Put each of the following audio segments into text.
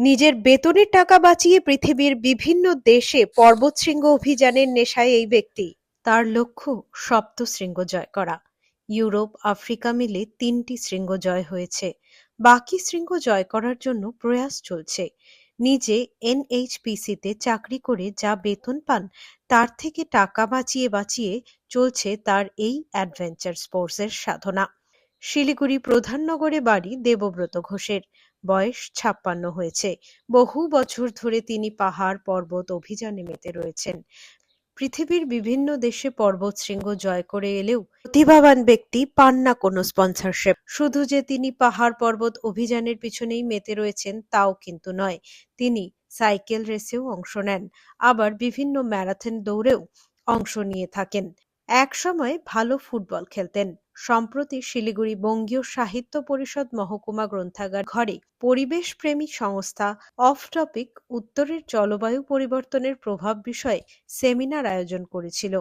নিজের বেতনের টাকা বাঁচিয়ে পৃথিবীর বিভিন্ন দেশে পর্বতশৃঙ্গ অভিযানের নেশায় এই ব্যক্তি। তার লক্ষ্য সপ্ত শৃঙ্গ জয় করা। ইউরোপ, আফ্রিকা মিলে তিনটি শৃঙ্গ জয় হয়েছে। বাকি শৃঙ্গ জয় করার জন্য প্রয়াস চলছে। নিজে এনএইচপিসিতে চাকরি করে যা বেতন পান, তার থেকে টাকা বাঁচিয়ে বাঁচিয়ে চলছে তার এই অ্যাডভেঞ্চার স্পোর্টসের সাধনা। শিলিগুড়ি প্রধাননগরে বাড়ি দেবব্রত ঘোষের। বয়স ছাপ্পান্ন হয়েছে। বহু বছর ধরে তিনি পাহাড় পর্বত অভিযানে মেতে রয়েছেন। পৃথিবীর বিভিন্ন দেশে পর্বত শৃঙ্গ জয় করে এলেও প্রতিভাবান ব্যক্তি পান না কোনো স্পন্সরশিপ। শুধু যে তিনি পাহাড় পর্বত অভিযানের পিছনেই মেতে রয়েছেন তাও কিন্তু নয়, তিনি সাইকেল রেসেও অংশ নেন। আবার বিভিন্ন ম্যারাথন দৌড়েও অংশ নিয়ে থাকেন। এক সময় ভালো ফুটবল খেলতেন। সম্প্রতি শিলিগুড়ি বঙ্গীয় সাহিত্য পরিষদ মহকুমা গ্রন্থাগার ঘরে পরিবেশপ্রেমী সংস্থা অফ টপিক উত্তরের জলবায়ু পরিবর্তনের প্রভাব বিষয়ে সেমিনার আয়োজন করেছিল।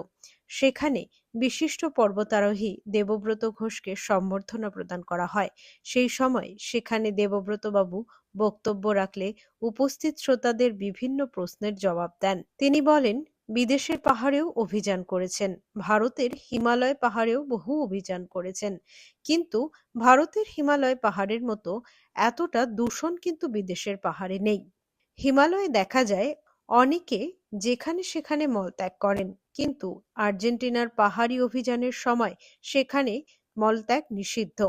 সেখানে বিশিষ্ট পর্বতারোহী দেবব্রত ঘোষকে সম্বর্ধনা প্রদান করা হয়। সেই সময় সেখানে দেবব্রতবাবু বক্তব্য রাখলে উপস্থিত শ্রোতাদের বিভিন্ন প্রশ্নের জবাব দেন। তিনি বলেন বিদেশের পাহাড়েও অভিযান করেছেন। ভারতের হিমালয় পাহাড়েও বহু অভিযান করেছেন। কিন্তু ভারতের হিমালয় পাহাড়ের মতো এতটা দূষণ কিন্তু বিদেশের পাহাড়ে নেই। হিমালয়ে দেখা যায় অনেকে যেখানে সেখানে মলত্যাগ করেন। কিন্তু আর্জেন্টিনার পাহাড়ি অভিযানের সময় সেখানে মলত্যাগ নিষিদ্ধ।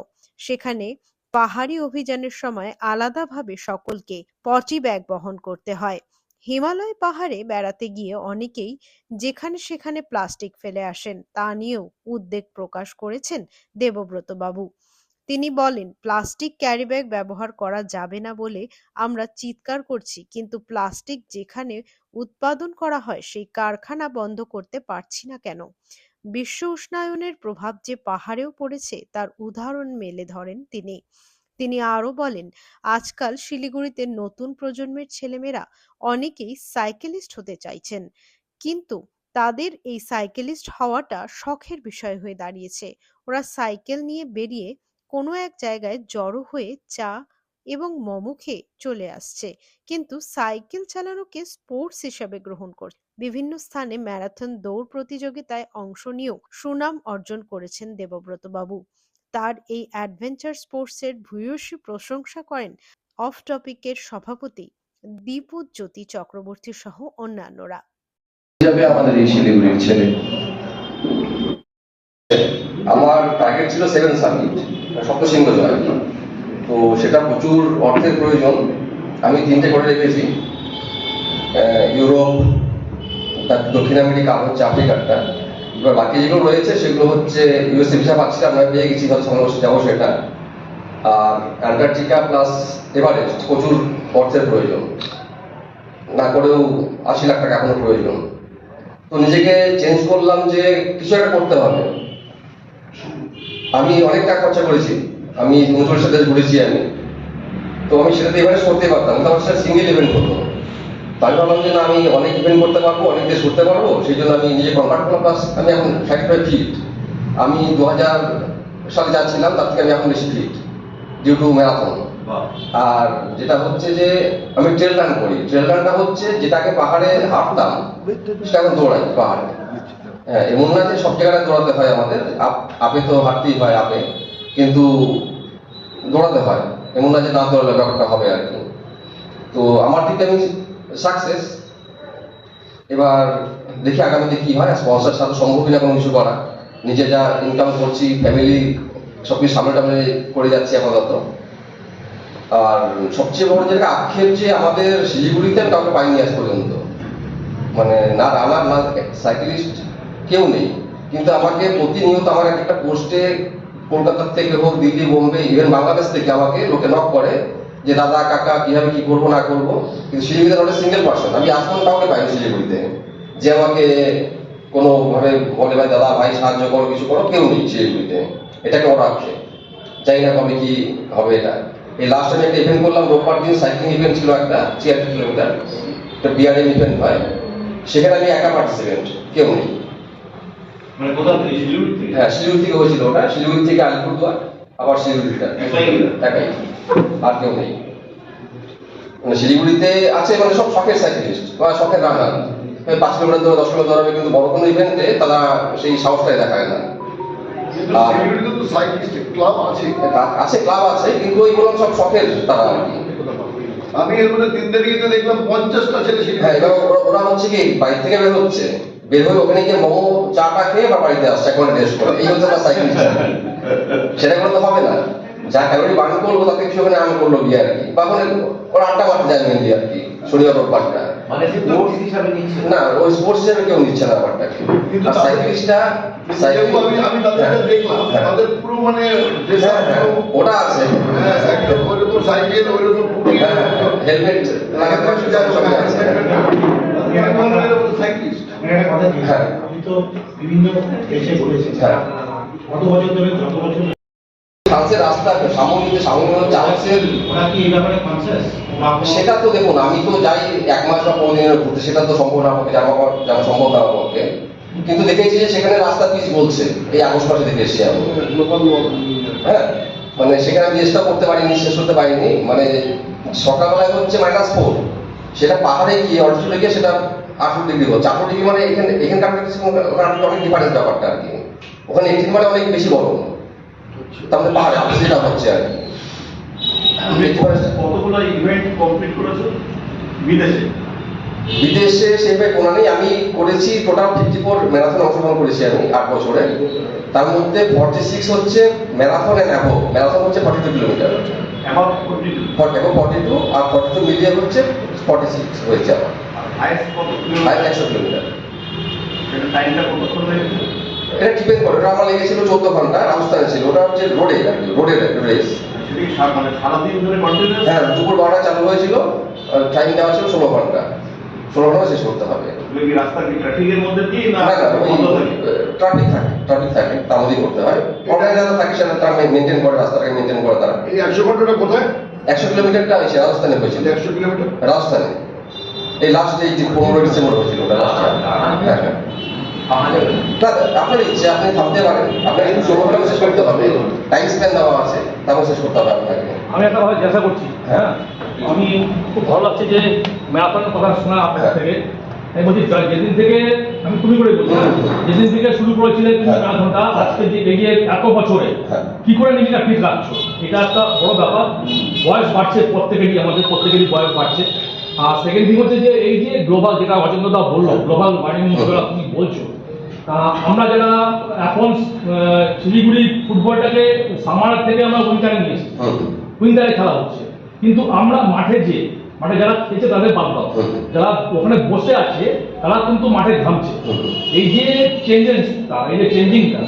সেখানে পাহাড়ি অভিযানের সময় আলাদাভাবে সকলকে পটি ব্যাগ বহন করতে হয়। হিমালয় পাহাড়ে বেড়াতে গিয়ে অনেকেই যেখানে সেখানে প্লাস্টিক ফেলে আসেন, তা নিয়েও উদ্বেগ প্রকাশ করেছেন দেবব্রত বাবু। তিনি বলেন, প্লাস্টিক ক্যারিব্যাগ ব্যবহার করা যাবে না বলে আমরা চিৎকার করছি, কিন্তু প্লাস্টিক যেখানে উৎপাদন করা হয়, সেই কারখানা বন্ধ করতে পারছি না কেন? বিশ্ব উষ্ণায়নের প্রভাব যে পাহাড়েও পড়েছে, তার উদাহরণ মেলে ধরেন তিনি। তিনি আরও বলেন, আজকাল শিলিগুড়িতে নতুন প্রজন্মের ছেলেমেয়েরা অনেকেই সাইকেলিস্ট হতে চাইছেন। কিন্তু তাদের এই সাইকেলিস্ট হওয়াটা শখের বিষয় হয়ে দাঁড়িয়েছে। ওরা সাইকেল নিয়ে বেরিয়ে কোনো এক জায়গায় জড়ো হয়ে চা এবং মোমো খেয়ে চলে আসছে। কিন্তু সাইকেল চালানোকে স্পোর্টস হিসাবে গ্রহণ করছে বিভিন্ন স্থানে ম্যারাথন দৌড় প্রতিযোগিতায় অংশ নিয়েও সুনাম অর্জন করেছেন দেবব্রত বাবু তার এই অ্যাডভেঞ্চার স্পোর্টসের ভূয়সী প্রশংসা করেন অফ টপিকের সভাপতি দীপজ্যোতি চক্রবর্তী সহ অন্যান্যরা। যাবে আমাদের এই শিলিগুড়ির ছেলে। আমার টার্গেট ছিল সেভেন সামিট সপ্তশৃঙ্গ জয়। তো সেটা প্রচুর অর্থের প্রয়োজন। আমি তিনটে করে রেখেছি। ইউরোপ দক্ষিণ আমেরিকা, হচ্ছে আফ্রিকারটা। এবার বাকি যেগুলো রয়েছে, সেগুলো হচ্ছে ইউএসএ ভিসা পাচ্ছিলাম আমরা পেয়ে গেছি হয়তো সামনে যাব সেটা। আর অ্যান্টার্কটিকা প্লাস এভারেস্ট প্রচুর অর্থের প্রয়োজন। না করেও আশি লাখ টাকা এখনও প্রয়োজন। তো নিজেকে চেঞ্জ করলাম যে কিছু একটা করতে হবে। আমি অনেক টাকা খরচা করেছি। আমি উনচল্লিশ দেশ ঘুরেছি আমি। তো আমি সেটাতে এভারেস্ট করতে পারতাম। কিন্তু আমার সেটা সিঙ্গেল ইভেন্ট করতো তো আমি ভাবলাম যে না আমি অনেক ইভেন্ট করতে পারব অনেক দেশ ঘুরতে পারব সেই জন্য আমি নিজে কনভার্ট করলাম প্লাস আমি এখন সার্টিফাইড ফিট আমি দু হাজার সালে যা ছিলাম তার থেকে আমি এখন বেশি ফিট ডিউ টু ম্যারাথন আর যেটা হচ্ছে যে আমি ট্রেল রান করি। ট্রেল রানটা হচ্ছে যেটাকে পাহাড়ে হাঁটতাম সেটা এখন দৌড়াই পাহাড়ে। হ্যাঁ এমন না যে সব জায়গায় দৌড়াতে হয় আমাদের। আপ- আপে তো হাঁটতেই হয় আপে কিন্তু দৌড়াতে হয়। এমন না যে না দৌড়ালে ব্যাপারটা হবে আর কি। তো আমার দিকে আমি সাকসেস এবার দেখি আগামীতে কি হয়। স্পন্সর সাথে সম্ভব কিনা কোনো কিছু করা নিজে যা ইনকাম করছি ফ্যামিলি সব কিছু সামনে টামনে করে যাচ্ছি আপাতত। আর সবচেয়ে বড় জায়গা আক্ষেপ যে আমাদের শিলিগুড়িতে কাউকে পাইনি আজ পর্যন্ত। মানে না রানার, না সাইকেলিস্ট কেউ নেই। কিন্তু আমাকে প্রতিনিয়ত আমার একটা পোস্টে কলকাতার থেকে হোক, দিল্লি, বোম্বে ইভেন বাংলাদেশ থেকে আমাকে লোকে নক করে যে দাদা কাকা কীভাবে কি করব না করব? কিন্তু শিলিগুড়িতে নট সিঙ্গেল পার্সন আমি আজ কাউকে পাইনি শিলিগুড়িতে যে আমাকে কোনো ভাবে বলে ভাই দাদা ভাই সাহায্য করো কিছু করো কেউ নেই শিলিগুড়িতে এটাকে ওরা আক্ষেপ জানি না কবে কি হবে এটা। এই লাস্ট আমি একটা ইভেন্ট করলাম রোববার দিন সাইক্লিং ইভেন্ট ছিল একটা ছিয়াত্তর কিলোমিটার। একটা বিআরএম ইভেন্ট হয়। সেখানে আমি একা পার্টিসিপেন্ট কেউ নেই। মানে হ্যাঁ শিলিগুড়ি থেকে হয়েছিল ওটা। শিলিগুড়ি থেকে আলিপুরদুয়ার আবার শিলিগুড়িটা। একাই। আর কেউ নেই। মানে শিলিগুড়িতে আছে মানে সব শখের সাইক্লিস্ট বা শখের রানার পাঁচ কিলোমিটার ধরে দশ কিলোমিটার ধরে কিন্তু বড় কোনো ইভেন্টে তারা সেই সাহসটাই দেখায় না। ক্লাব আছে। আছে ক্লাব আছে কিন্তু ওইগুলো সব শখের তারা আর কি। আমি এর মধ্যে তিন তারিখে দেখলাম পঞ্চাশটা ছেলে হ্যাঁ এবার ওরা- হচ্ছে কি বাড়ি থেকে বের হচ্ছে। বের হয়ে ওখানে গিয়ে মোমো চাটা খেয়ে বাড়িতে আসছে এখন রেস্ট করে। এই হচ্ছে সাইকেল সেটা করলে তো হবে না। যা ক্যালোরি বার্ন করব তাতে কিছু ওখানে আর্ন করল গিয়ে আর কি। বা ওখানে ওরা আড্ডা মারতে যায় মেনলি আর কি শনিবার রোববারটা। মানে স্পোর্টস হিসাবে নিচ্ছে না? ওই স্পোর্টস হিসেবে কেউ নিচ্ছে না ব্যাপারটাকে কিন্তু আর সাইকেলিস্টটা আমি আমি তাদেরকে দেখলাম। তাদের পুরো মানে হ্যাঁ, হ্যাঁ, ওটা আছে। হ্যাঁ, ওইরকম সাইকেল ওইরকম হেলমেট লাগাতে আছে। সাইক্লিস্ট আপনার একটা কথা জিজ্ঞেস হ্যাঁ। আপনি তো বিভিন্ন দেশে হ্যাঁ। বছর ধরে বছর সেটা তো দেখুন আমি তো যাই এক মাস বা পনেরো দিনের ঘুরতে সেটা তো সম্ভব না আমাকে জামা কাপড় সম্ভব না আমার কিন্তু দেখেছি যে সেখানে রাস্তা পিচ বলছে এই আগস্ট মাসে দেখে এসেছি আমি। হ্যাঁ মানে সেখানে আমি চেষ্টা করতে পারিনি শেষ করতে পারিনি মানে সকালবেলায় হচ্ছে মাইনাস ফোর সেটা পাহাড়ে গিয়ে অল্টিটিউডে গিয়ে সেটা আঠারো ডিগ্রি হচ্ছে আঠারো ডিগ্রি মানে এখানে এখানকার অনেক ডিফারেন্স ব্যাপারটা আর কি। ওখানে এইটিন মানে অনেক বেশি গরম। তাহলে পাহাড়ে যেটা হচ্ছে আর কি। কতগুলো ইভেন্ট কমপ্লিট করেছ? বিদেশে? বিদেশে সেভাবে কোনো নেই আমি করেছি টোটাল ফিফটি ফোর ম্যারাথন অংশগ্রহণ করেছি আমি আট বছরে। তার মধ্যে ফর্টি সিক্স হচ্ছে ম্যারাথন অ্যান্ড অ্যাভো ম্যারাথন হচ্ছে ফর্টি টু কিলোমিটার এবং ফর্টি টু আর ফর্টি টু মিলিয়ে হচ্ছে ফর্টি সিক্স হয়েছে আমার। একশো কিলোমিটার টাইমটা কতক্ষণ এটা ডিপেন্ড করে ওটা আমার লেগেছিল চোদ্দ ঘণ্টা রাজস্থানে ছিল। ওটা হচ্ছে রোডে রেস সা- মানে কন্টিনিউয়াস হ্যাঁ দুপুর বারোটা চালু হয়েছিল টাইম দেওয়া ছিল ষোলো ঘণ্টা। ষোলো ঘণ্টা শেষ করতে হবে। ট্রাফিক থাকে? ট্রাফিক থাকে করতে হয়। অর্গানাইজার থাকে সেটা তারা মেনটেন করে রাস্তাটাকে মেনটেন করে তারা। এই একশো ঘন্টাটা কোথায়? একশো কিলোমিটারটা রাজস্থানে হয়েছিল একশো কিলোমিটার? রাজস্থানে। এই লাস্ট এই যে পনেরো ডিসেম্বর হয়েছিল ওটা হ্যাঁ হ্যাঁ। পাওয়া যাবে। না। না আপনার ইচ্ছে আপনি থামতে পারেন। আপনার কিন্তু শেষ করতে হবে। টাইম স্পেন্ড দেওয়া আছে তারপর শেষ করতে হবে আপনাকে। আমি একটা কথা জিজ্ঞাসা করছি হ্যাঁ। আমি খুব ভালো লাগছে যে ম্যারাথনের কথা শোনা আপনার হ্যাঁ। থেকে। আমি বলছি যেদিন থেকে আমি তুমি করে বলছি যেদিন থেকে শুরু করেছিলে তুমি হ্যাঁ। ম্যারাথনটা আজকে যে এগিয়ে এত বছরে হ্যাঁ। কি করে নিজেকে ফিট রাখছো এটা একটা বড় ব্যাপার। বয়স বাড়ছে প্রত্যেকেরই আমাদের প্রত্যেকেরই বয়স বাড়ছে। আর সেকেন্ড থিং হচ্ছে যে এই যে গ্লোবাল যেটা অজন্যদা বলল গ্লোবাল ওয়ার্মিং তুমি বলছো আমরা যারা এখন শিলিগুড়ি ফুটবলটাকে সামার থেকে আমরা উইন্টারে নিয়েছি হুম উইন্টারে খেলা হচ্ছে। কিন্তু আমরা মাঠে যে মাঠে যারা খেয়েছে তাদের বাদ দাও। যারা ওখানে বসে আছে তারা কিন্তু মাঠে ঘামছে। এই যে চেঞ্জেসটা এই যে চেঞ্জিংটা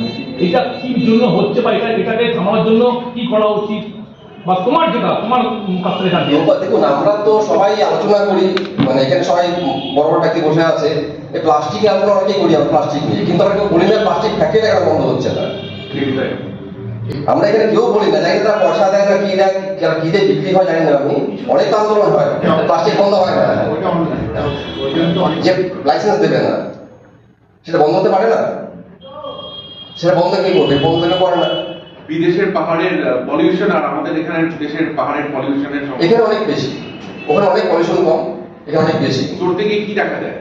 এটা কি জন্য হচ্ছে বা এটা এটাকে থামানোর জন্য কি করা উচিত? বা তোমার যেটা তোমার কাছ থেকে জানতে দেখুন, আমরা তো সবাই আলোচনা করি মানে এখানে সবাই বড় বড় ব্যক্তি বসে আছে। এই প্লাস্টিক আলোচনা অনেকেই করি আমরা প্লাস্টিক নিয়ে কিন্তু আমরা কেউ বলি না প্লাস্টিক ফ্যাক্টরি কেন বন্ধ হচ্ছে না। আমরা এখানে কেউ বলি না জানি তারা পয়সা দেয় না কি দেয় কি- দিয়ে বিক্রি হয় জানি না আমি। অনেক তো আন্দোলন হয় প্লাস্টিক বন্ধ হয় না। যে লাইসেন্স দেবে না সেটা বন্ধ হতে পারে না? সেটা বন্ধ কে করবে? বন্ধ করে না? বিদেশের পাহাড়ের পলিউশন আর আমাদের এখানে দেশের পাহাড়ের পলিউশনের এখানে অনেক বেশি। ওখানে অনেক পলিউশন কম এখানে অনেক বেশি। দূর থেকে কি দেখা যায়?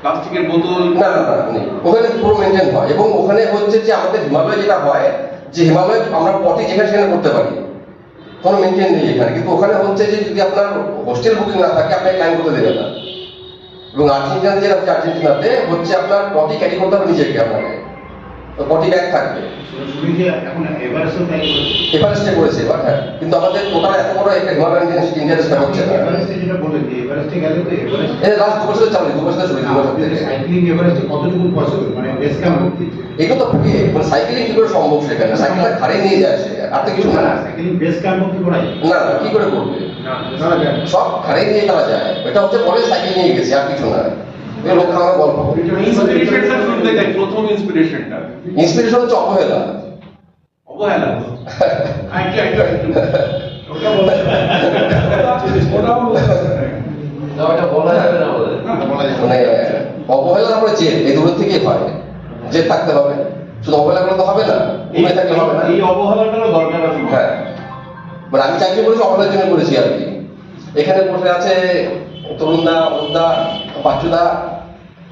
প্লাস্টিকের বোতল? না না না ওখানে পুরো মেনটেন হয়। এবং ওখানে হচ্ছে যে আমাদের হিমালয় যেটা হয় যে হিমালয় আমরা পটি যেখানে সেখানে করতে পারি। কোনো মেনটেন নেই এখানে। কিন্তু ওখানে হচ্ছে যে যদি আপনার হোস্টেল বুকিং না থাকে আপনাকে ক্লাইম করতে দেবে না। এবং আর্জেন্টিনা যেটা হচ্ছে আর্জেন্টিনাতে হচ্ছে আপনার পটি ক্যারি করতে হবে নিজেকে আপনাকে। হ্যাঁ মানে বেস ক্যাম্প এগুলো তো মানে কি করে সম্ভব নিয়ে যায় আর তো কিছু না সাইক্লিং কি করে না। সব ঘাড়ে নিয়ে তারা যায় এটা হচ্ছে পরে সাইকেল নিয়ে গেছে আর কিছু না এগুলো লোক গল্প। ইন্সপিরেশনটা শুনতে চাই প্রথম ইন্সপিরেশনটা ইন্সপিরেশন হচ্ছে অবহেলা। ওটা বলা ওটা বলা যাবে না। মানে অবহেলা জেদ এই দূরের থেকেই হয় জেদ থাকতে হবে। শুধু অবহেলা করলে তো হবে না ঘুমে থাকলে হবে না। এই অবহেলাটারও দরকার আছে। হ্যাঁ। মানে আমি চাকরি করেছি অবহেলার জন্য করেছি আর কি। এখানে বসে আছে তরুণদা অরুণদা বাচ্চুদা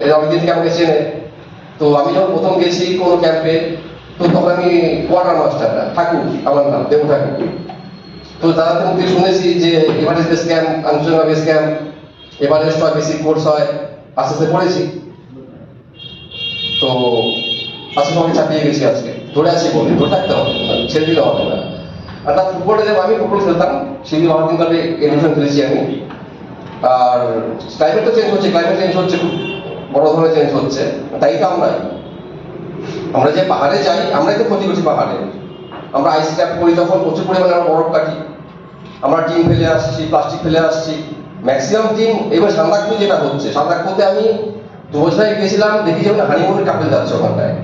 এরা অনেকদিন আমাকে চেনে তো আমি যখন প্রথম গেছি কোনো ক্যাম্পে তো তখন আমি কোয়ার্টার মাস্টারটা ঠাকুর, আমার নাম, দেব ঠাকুর তো তাদের মুখে শুনেছি যে এভারেস্ট বেস ক্যাম্প আঞ্চলিক বেস ক্যাম্প এভারেস্ট হয় বেসিক কোর্স হয়, আস্তে আস্তে পড়েছি তো আজকে সবাই চাপিয়ে গেছি আজকে। ধরে আছি বলে, ধরে থাকতে হবে, ছেড়ে দিলে হবে না। আর তার ফুটবলে আমি ফুটবল খেলতাম সেই আমার কিন্তু এডমিশন খেলেছি আমি। আর ক্লাইমেট তো চেঞ্জ হচ্ছে ক্লাইমেট চেঞ্জ হচ্ছে, খুব বড় ধরনের চেঞ্জ হচ্ছে, তাই তো আমরা আমরা যে পাহাড়ে যাই, আমরাই তো ক্ষতি করছি পাহাড়ে। আমরা আইস ক্যাপ করি তখন প্রচুর পরিমাণে আমরা বরফ কাটি। আমরা টিন ফেলে আসছি প্লাস্টিক ফেলে আসছি। ম্যাক্সিমাম টিম এবার সান্দাকপু যেটা হচ্ছে সান্দাকপুতে আমি দু বছর আগে গেছিলাম দেখি যে হানিমুনের কাপেল যাচ্ছে ওখানটায়।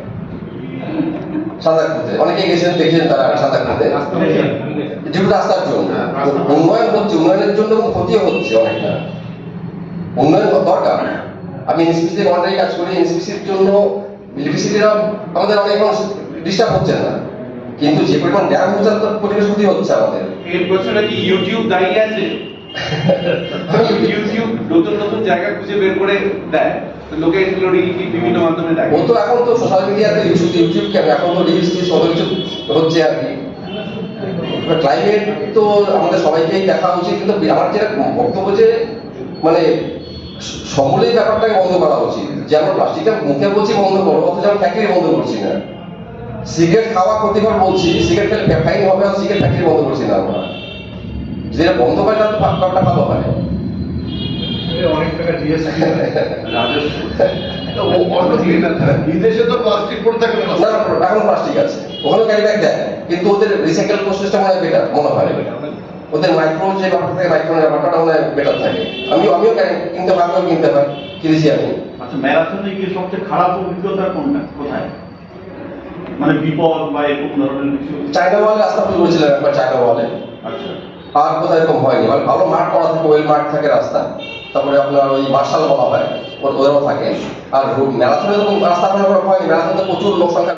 সান্দাকপুতে অনেকে গেছেন দেখেছেন তারা সান্দাকপুতে যেগুলো রাস্তার জন্য। উন্নয়ন হচ্ছে উন্নয়নের জন্য কিন্তু হচ্ছে অনেকটা। উন্নয়ন দরকার। আমি এনসিপিসি মন্ডারি কাজ করি। এনসিপিসির জন্য ইলেকট্রিসিটিরা আমাদের অনেক ডিস্টার্ব হচ্ছে না। কিন্তু যে পরিমাণ ড্যাম হচ্ছে তাতে পরিবেশ ক্ষতি হচ্ছে আমাদের। এর পেছনে কি ইউটিউব দায়ী আছে? ইউটিউব নতুন নতুন জায়গা খুঁজে বের করে দেয়। লোকে এগুলো বিভিন্ন মাধ্যমে ও তো এখন তো সোশ্যাল মিডিয়াতে ইউটিউব এখন তো কিছু হচ্ছে আর কি। ক্লাইমেট তো আমাদের সবাইকেই দেখা উচিত, কিন্তু আমার যেটা বক্তব্য যে মানে স- সমূলেই ব্যাপারটাকে বন্ধ করা উচিত। যে আমরা প্লাস্টিকটা মুখে বলছি বন্ধ করব অথচ আমরা ফ্যাক্টরি বন্ধ করছি না। সিগারেট খাওয়া ক্ষতিকর বলছি, সিগারেট খেলে হবে আর সিগারেট ফ্যাক্টরি বন্ধ করছি না আমরা। যেটা বন্ধ করে তাহলে তো ব্যাপারটা ভালো হয়। অনেক টাকা জিএসটি বিদেশে তো প্লাস্টিক পড়ে থাকে না। না না, এখন প্লাস্টিক আছে। ওখানে ক্যারি ব্যাগ দেয় কিন্তু ওদের রিসাইকেল প্রসেসটা মনে হয় বেটার মনে হয়। ওদের মাইক্রো যে ব্যাপারটা থাকে মাইক্রো ব্যাপারটা মনে হয় বেটার থাকে। আমি আমিও কিনতে পারি কিনতে পারি কিনেছি আমি। আচ্ছা ম্যারাথনে গিয়ে সবচেয়ে খারাপ অভিজ্ঞতা কোনটা কোথায়? মানে বিপদ বা এরকম ধরনের কিছু? চায়না ওয়ালে রাস্তা ফুল করেছিলাম একবার চায়না ওয়ালে আচ্ছা। আর এরকম হয়নি। মানে ভালো মাঠ করা থাকে ওয়েল মাঠ থাকে রাস্তা। তারপরে আপনার ওই মার্শাল বলা হয়, ওর- ওদেরও থাকে। আর মেলাথনে তো রাস্তা আপনার হয়নি মেলাথনে প্রচুর লোক সংখ্যা